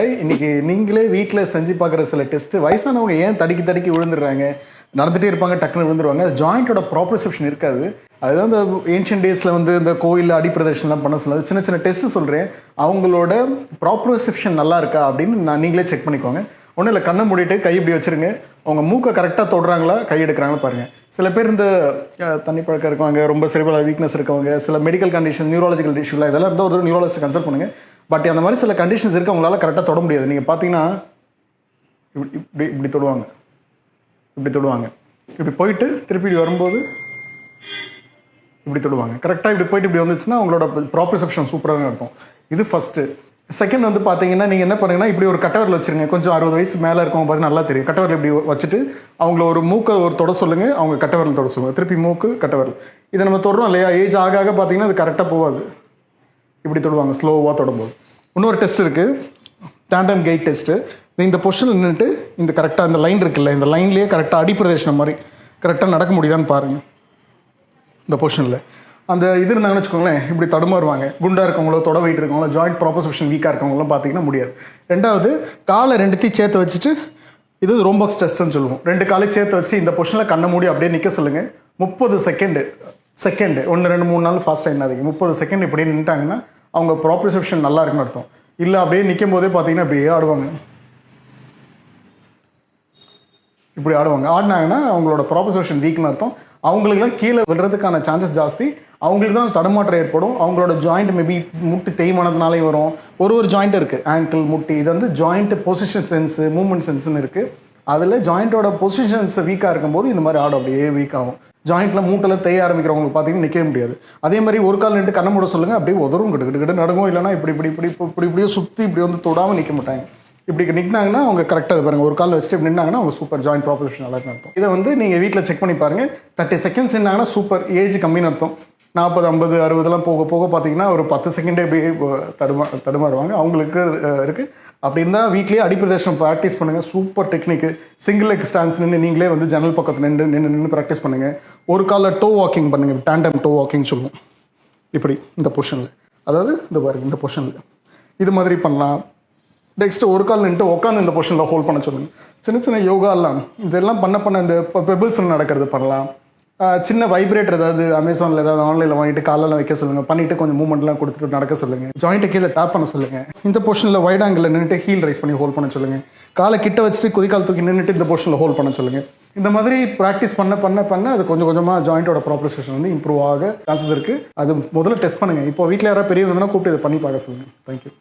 இன்னைக்கு நீங்களே வீட்டில் செஞ்சு பார்க்குற சில டெஸ்ட் வயசானவங்க ஏன் தடுக்கி தடுக்கி விழுந்துடுறாங்க? நடந்துகிட்டே இருப்பாங்க டக்குன்னு விழுந்துருவாங்க. ஜாயிண்டோட ப்ராப்ரசெப்ஷன் இருக்காது. அதுதான் இந்த ஏன்ஷியன் டேஸில் வந்து இந்த கோயிலில் அடிப்பிரதர்ஷன்லாம் பண்ண சொல்லாது சின்ன சின்ன டெஸ்ட் சொல்கிறேன் அவங்களோட ப்ராப்ரசெப்ஷன் நல்லா இருக்கா அப்படின்னு நான் நீங்களே செக் பண்ணிக்கோங்க. ஒன்றும் இல்லை கண்ணை மூடிட்டு கை இப்படி வச்சிருங்க. அவங்க மூக்கை கரெக்டாக தொடுறாங்களா கை எடுக்கிறாங்களா பாருங்கள் சில பேர் இந்த தண்ணி பழக்கம் இருக்கவங்க ரொம்ப செரிபல் வீக்னஸ் இருக்கவங்க சில மெடிக்கல் கண்டிஷன் நியூரலாஜிக்கல் இஷ்யூலாம் இதெல்லாம் இருந்தால் ஒரு நியூராலஜிஸ்ட் கன்சல்ட் பண்ணுங்கள் பட் அந்த மாதிரி சில கண்டிஷன்ஸ் இருக்கு அவங்களால கரெக்டாக தொட முடியாது. நீங்கள் பார்த்தீங்கன்னா இப்படி இப்படி இப்படி தொடுவாங்க. இப்படி தொடுவாங்க. இப்படி போயிட்டு திருப்பி இப்படி வரும்போது இப்படி தொடுவாங்க. கரெக்டாக இப்படி போயிட்டு இப்படி வந்துச்சுன்னா அவங்களோட ப்ராப்ரிசெப்ஷன் சூப்பராக இருக்கும். இது ஃபஸ்ட்டு செகண்ட் வந்து பார்த்தீங்கன்னா நீங்கள் என்ன பண்ணுங்கன்னா இப்படி ஒரு கட்டவரில் வச்சுருங்க. கொஞ்சம் அறுபது வயசு மேலே இருக்கவங்க பார்த்து நல்லா தெரியும். கட்டவரில் இப்படி வச்சுட்டு அவங்கள ஒரு மூக்கை ஒரு தொட சொல்லுங்கள் அவங்க கட்டவரில் தொட சொல்லுங்கள் திருப்பி மூக்கு கட்டவரல். இதை நம்ம தொடுறோம் இல்லையா? ஏஜ் ஆக ஆக பார்த்தீங்கன்னா அது கரெக்டாக போகாது. இப்படி தொடுவாங்க ஸ்லோவாக தொடும்போது. இன்னொரு டெஸ்ட் இருக்குது டேண்டம் கெயிட் டெஸ்ட்டு இந்த பொசிஷனில் நின்றுட்டு இந்த கரெக்டாக இந்த லைன் இருக்குல்ல இந்த லைன்லேயே கரெக்டாக அடிப்பிரதேசம் மாதிரி கரெக்டாக நடக்க முடியுதான்னு பாருங்கள் இந்த பொசிஷனில் அந்த இது இருந்தாங்கன்னு வச்சுக்கோங்களேன் இப்படி தடுமாறுவாங்க. குண்டாக இருக்கவங்களோ தொட வெயிட் இருக்கவங்களோ ஜாயிண்ட் ப்ராப்போசிஷன் வீக்காக இருக்கவங்களும் பார்த்தீங்கன்னா முடியாது. ரெண்டாவது காலை ரெண்டுத்தையும் சேர்த்து வச்சுட்டு இது ரோம்பாக்ஸ் டெஸ்ட்னு சொல்லுவோம். ரெண்டு காலை சேர்த்து வச்சுட்டு இந்த பொசிஷனில் கண்ணை மூடி அப்படியே நிற்க சொல்லுங்கள் முப்பது செகண்டு செகண்டு ஒன்று ரெண்டு மூணு நாள் ஃபாஸ்ட்டாக என்னாதீங்க. முப்பது செகண்ட் இப்படியே நின்ட்டாங்கன்னா அவங்க ப்ராப்ரிசெப்ஷன் நல்லா இருக்குன்னு அர்த்தம். இல்லை அப்படியே நிற்கும் போதே பார்த்தீங்கன்னா அப்படியே ஆடுவாங்க. இப்படி ஆடுவாங்க. ஆடினாங்கன்னா அவங்களோட ப்ராப்ரிசெப்ஷன் வீக்னு அர்த்தம். அவங்களுக்குலாம் கீழே விடுறதுக்கான சான்சஸ் ஜாஸ்தி. அவங்களுக்கு தான் தடுமாற்றம் ஏற்படும். அவங்களோட ஜாயிண்ட் மேபி முட்டு தேய்மானதுனாலே வரும். ஒரு ஒரு ஜாயிண்ட் இருக்குது ஆங்கிள் முட்டி. இது வந்து ஜாயிண்ட் பொசிஷன் சென்ஸு மூவ்மெண்ட் சென்ஸ்னு இருக்குது அதில் ஜாயிண்ட்டோட பொசிஷன்ஸ் வீக்காக இருக்கும்போது இந்த மாதிரி ஆடும் அப்படியே வீக் ஆகும். ஜாயிண்ட்டில் மூட்டில் தேய ஆரம்பிக்கிறவங்களுக்கு பார்த்தீங்கன்னா நிற்க முடியாது. அதே மாதிரி ஒரு கால் நின்று கண்ணை மூட சொல்லுங்கள் அப்படியே உதரும் கிட்ட கிட்ட கிட்ட நடக்கும் இல்லைன்னா இப்படி இப்படி இப்படி இப்படி இப்படி இப்படியே சுற்றி இப்படி வந்து தொடாமல் நிற்க மாட்டாங்க. இப்படி நிற்கினாங்கன்னா அவங்க கரெக்டாக பாருங்க. ஒரு கால் வச்சுட்டு இப்படி நின்னாங்கன்னா அவங்க சூப்பர் ஜாயிண்ட் ப்ராப்போசிஷன் நல்லா இருக்கும் அர்த்தம். இதை வந்து நீங்கள் வீட்டில் செக் பண்ணி பாருங்கள் தேர்ட்டி செகண்ட்ஸ் நின்னாங்கன்னா சூப்பர் ஏஜ் கம்மின்னு அர்த்தம். நாற்பது ஐம்பது அறுபதுலாம் போக போக பார்த்தீங்கன்னா ஒரு பத்து செகண்டே இப்படி தடுமா தடுமாறுவாங்க. அவங்களுக்கு இருக்குது அப்படி இருந்தால் வீட்லேயே அடிப்பிரதேசம் ப்ராக்டிஸ் பண்ணுங்கள் super technique single leg stance நின்று நீங்களே வந்து ஜன்னல் பக்கத்தில் நின்று நின்று நின்று ப்ராக்டிஸ் பண்ணுங்கள் ஒரு காலில் டோ வாக்கிங் பண்ணுங்கள் டேண்டம் டோ வாக்கிங் சொல்லுவோம். இப்படி இந்த பொஷனில் அதாவது இந்த பாருங்க இந்த பொஷனில் இது மாதிரி பண்ணலாம். நெக்ஸ்ட் ஒரு கால் நின்று உட்காந்து இந்த பொஷனில் ஹோல்ட் பண்ண சொல்லுங்கள் சின்ன சின்ன யோகாலாம் இதெல்லாம் பண்ண பண்ண இந்த பெபிள்ஸ் நடக்கிறது பண்ணலாம். சின்ன வைப்ரேட்டர் ஏதாவது அமேசானில் ஏதாவது ஆன்லைனில் வாங்கிட்டு காலெல்லாம் வைக்க சொல்லுங்கள் பண்ணிவிட்டு கொஞ்சம் மூவ்மெண்ட்லாம் கொடுத்துட்டு நடக்க சொல்லுங்கள் ஜாயிண்ட்டை கீழே டேப் பண்ண சொல்லுங்கள் இந்த போர்ஷனில் வைட் ஆங்கிளில் நின்றுட்டு ஹீல் ரைஸ் பண்ணி ஹோல்ட் பண்ண சொல்லுங்கள் காலை கிட்ட வச்சுட்டு குதிக்கால் தூக்கி நின்றுட்டு இந்த போர்ஷனில் ஹோல்ட் பண்ண சொல்லுங்கள் இந்த மாதிரி ப்ராக்டிஸ் பண்ண பண்ண பண்ண அது கொஞ்சம் கொஞ்சமாக ஜாயிண்ட்டோட ப்ராப்ரஸேஷன் வந்து இம்ப்ரூவ் ஆக சான்சஸ் இருக்குது அது முதல்ல டெஸ்ட் பண்ணுங்கள் இப்போ வீட்டில் யாராவது பெரியவங்க கூப்பிட்டு இதை பண்ணி பார்க்க சொல்லுங்கள் தேங்க்யூ